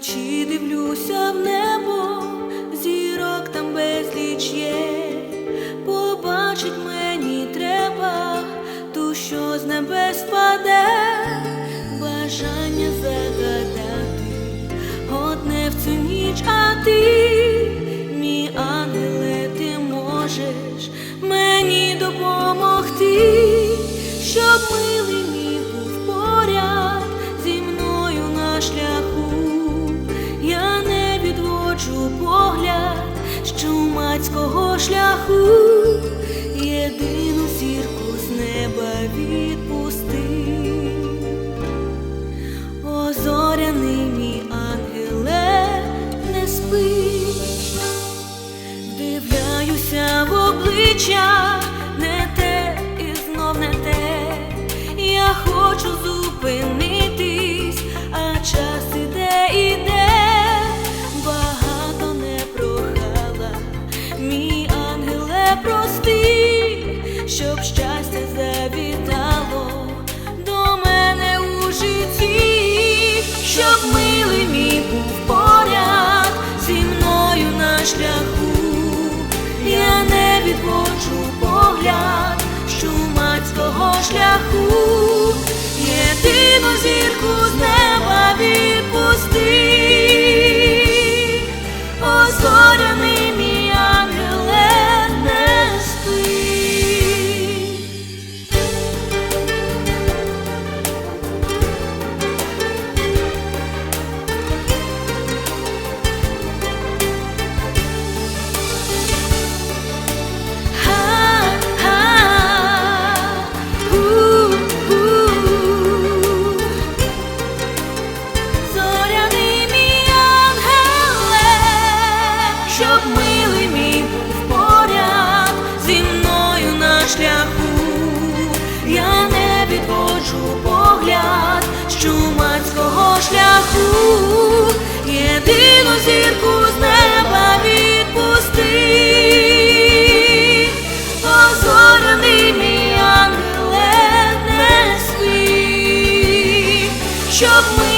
Вночі дивлюся в небо, зірок там безліч є. Побачить мені треба, ту, що з небес паде, бажання загадати, одне в цю ніч, а ти, мій ангеле, ти можеш мені допомогти, щоб милий погляд з чумацького шляху, єдину зірку з неба відпусти. О, зоряний мій ангеле, не спи, дивляюся в обличчя, прости, щоб щастя of